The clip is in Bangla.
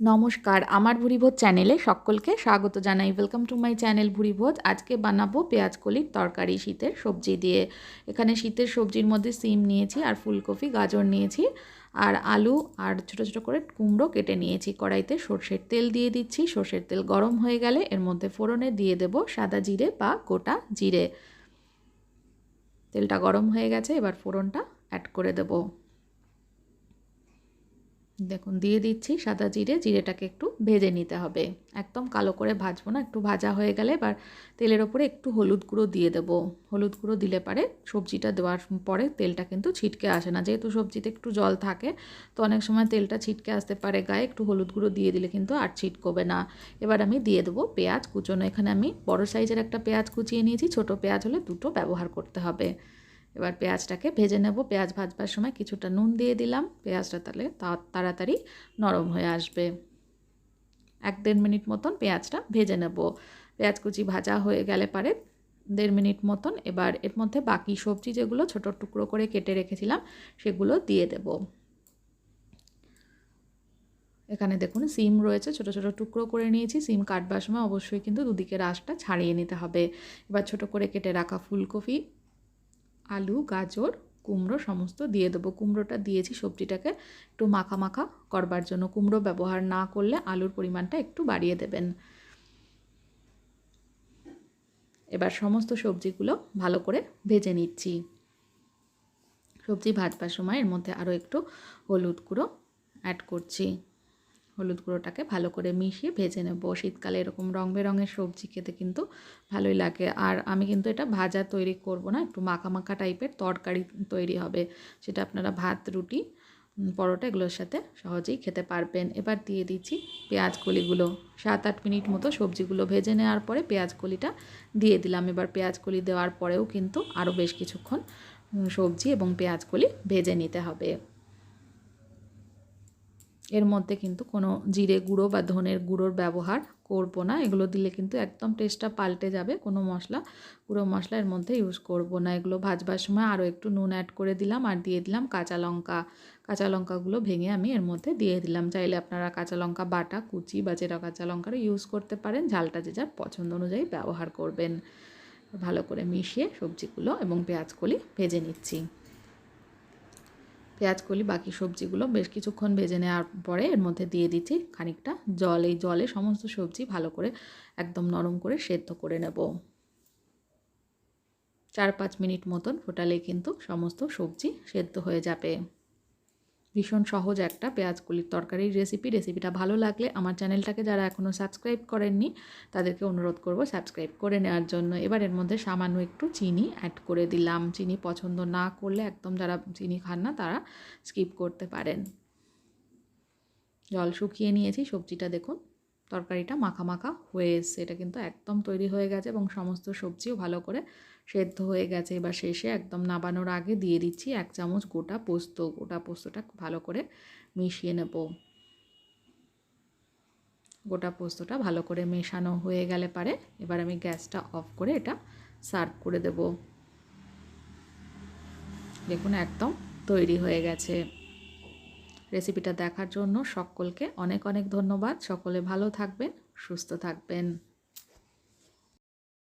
নমস্কার, আমার ভুরিভোজ চ্যানেলে সকলকে স্বাগত জানাই। Welcome to my channel ভুরিভোজ। আজকে বানাবো পেঁয়াজ কলির তরকারি শীতের সবজি দিয়ে। এখানে শীতের সবজির মধ্যে সিম নিয়েছি আর ফুলকপি, গাজর নিয়েছি আর আলু আর ছোট ছোট করে কুমড়ো কেটে নিয়েছি। কড়াইতে সর্ষের তেল দিয়ে দিচ্ছি। সর্ষের তেল গরম হয়ে গেলে এর মধ্যে ফোড়নে দিয়ে দেব সাদা জিরে বা গোটা জিরে। তেলটা গরম হয়ে গেছে, এবার ফোড়নটা অ্যাড করে দেবো। দেখুন, দিয়ে দিচ্ছি সাদা জিরে, জিরেটাকে একটু ভেজে নিতে হবে। একদম কালো করে ভাজবো না, একটু ভাজা হয়ে গেলে এবার তেলের ওপরে একটু হলুদ গুঁড়ো দিয়ে দেবো। হলুদ গুঁড়ো দিলে পারে সবজিটা দেওয়ার পরে তেলটা কিন্তু ছিটকে আসে না। যেহেতু সবজিতে একটু জল থাকে, তো অনেক সময় তেলটা ছিটকে আসতে পারে গায়ে, একটু হলুদ গুঁড়ো দিয়ে দিলে কিন্তু আর ছিটকবে না। এবার আমি দিয়ে দেবো পেঁয়াজ কুচোনো। এখানে আমি বড় সাইজের একটা পেঁয়াজ কুচিয়ে নিয়েছি, ছোট পেঁয়াজ হলে দুটো ব্যবহার করতে হবে। এবার পেঁয়াজটাকে ভেজে নেব। পেঁয়াজ ভাজবার সময় কিছুটা নুন দিয়ে দিলাম। পেঁয়াজটা তাহলে তাড়াতাড়ি নরম হয়ে আসবে। এক দেড় মিনিট মতন পেঁয়াজটা ভেজে নেব। পেঁয়াজ কুচি ভাজা হয়ে গেলে পারে দেড় মিনিট মতন। এবার এর মধ্যে বাকি সবজি যেগুলো ছোট টুকরো করে কেটে রেখেছিলাম, সেগুলো দিয়ে দেব। এখানে দেখুন সিম রয়েছে, ছোট ছোট টুকরো করে নিয়েছি। সিম কাটবার সময় অবশ্যই কিন্তু দুদিকে আঁশটা ছাড়িয়ে নিতে হবে। এবার ছোট করে কেটে রাখা ফুলকপি আলু, গাজর, কুমড়ো সমস্ত দিয়ে দেবো। কুমড়োটা দিয়েছি সবজিটাকে একটু মাখা মাখা করবার জন্য। কুমড়ো ব্যবহার না করলে আলুর পরিমাণটা একটু বাড়িয়ে দেবেন। এবার সমস্ত সবজিগুলো ভালো করে ভেজে নিচ্ছি। সবজি ভাজবার সময় এর মধ্যে আরও একটু হলুদ গুঁড়ো অ্যাড করছি। হলুদ গুঁড়োটাকে ভালো করে মিশিয়ে ভেজে নেব। শীতকালে এরকম রং বেরঙের সবজি খেতে কিন্তু ভালোই লাগে। আর আমি কিন্তু এটা ভাজা তৈরি করব না, একটু মাখা মাখা টাইপের তরকারি তৈরি হবে। সেটা আপনারা ভাত, রুটি পরোটা এগুলোর সাথে সহজেই খেতে পারবেন। এবার দিয়ে দিচ্ছি পেঁয়াজ কলিগুলো। সাত আট মিনিট মতো সবজিগুলো ভেজে নেওয়ার পরে পেঁয়াজ কলিটা দিয়ে দিলাম। এবার পেঁয়াজ কলি দেওয়ার পরেও কিন্তু আরও বেশ কিছুক্ষণ সবজি এবং পেঁয়াজ কলি ভেজে নিতে হবে। এর মধ্যে কিন্তু কোনো জিরে গুঁড়ো বা ধনের গুঁড়োর ব্যবহার করব না। এগুলো দিলে কিন্তু একদম টেস্টটা পাল্টে যাবে, কোনো মশলা, গুঁড়ো মশলা এর মধ্যে ইউজ করব না। এগুলো ভাজবার সময় আরও একটু নুন অ্যাড করে দিলাম আর দিয়ে দিলাম কাঁচা লঙ্কা। কাঁচা লঙ্কাগুলো ভেঙে আমি এর মধ্যে দিয়ে দিলাম। চাইলে আপনারা কাঁচা লঙ্কা বাটা, কুচি বা চেরা কাঁচা লঙ্কারও ইউজ করতে পারেন। ঝালটা যে যার পছন্দ অনুযায়ী ব্যবহার করবেন। ভালো করে মিশিয়ে সবজিগুলো এবং পেঁয়াজকলি ভেজে নিচ্ছি। পেঁয়াজ, কলি, বাকি সবজিগুলো বেশ কিছুক্ষণ ভেজে নেওয়ার পরে এর মধ্যে দিয়ে দিচ্ছি খানিকটা জল। এই জলে সমস্ত সবজি ভালো করে একদম নরম করে সেদ্ধ করে নেব। চার পাঁচ মিনিট মতন ফোটালে কিন্তু সমস্ত সবজি সেদ্ধ হয়ে যাবে। ভীষণ সহজ একটা পেঁয়াজ কলির তরকারির রেসিপি রেসিপিটা ভালো লাগলে আমার চ্যানেলটাকে যারা এখনও সাবস্ক্রাইব করেননি, তাদেরকে অনুরোধ করব সাবস্ক্রাইব করে নেওয়ার জন্য। এবার এর মধ্যে সামান্য একটু চিনি অ্যাড করে দিলাম। চিনি পছন্দ না করলে একদম যারা চিনি খান না, তারা স্কিপ করতে পারেন। জল শুকিয়ে নিয়েছি, সবজিটা দেখুন। তরকারিটা মাখা মাখা হয়ে এসছে। এটা কিন্তু একদম তৈরি হয়ে গেছে এবং সমস্ত সবজিও ভালো করে সেদ্ধ হয়ে গেছে। এবার শেষে একদম নাবানোর আগে দিয়ে দিচ্ছি এক চামচ গোটা পোস্ত। গোটা পোস্তটা ভালো করে মিশিয়ে নেব। গোটা পোস্তটা ভালো করে মেশানো হয়ে গেলে পারে। এবার আমি গ্যাসটা অফ করে এটা সার্ভ করে দেব। দেখুন একদম তৈরি হয়ে গেছে। রেসিপিটা দেখার জন্য সকলকে অনেক অনেক ধন্যবাদ। সকলে ভালো থাকবেন সুস্থ থাকবেন।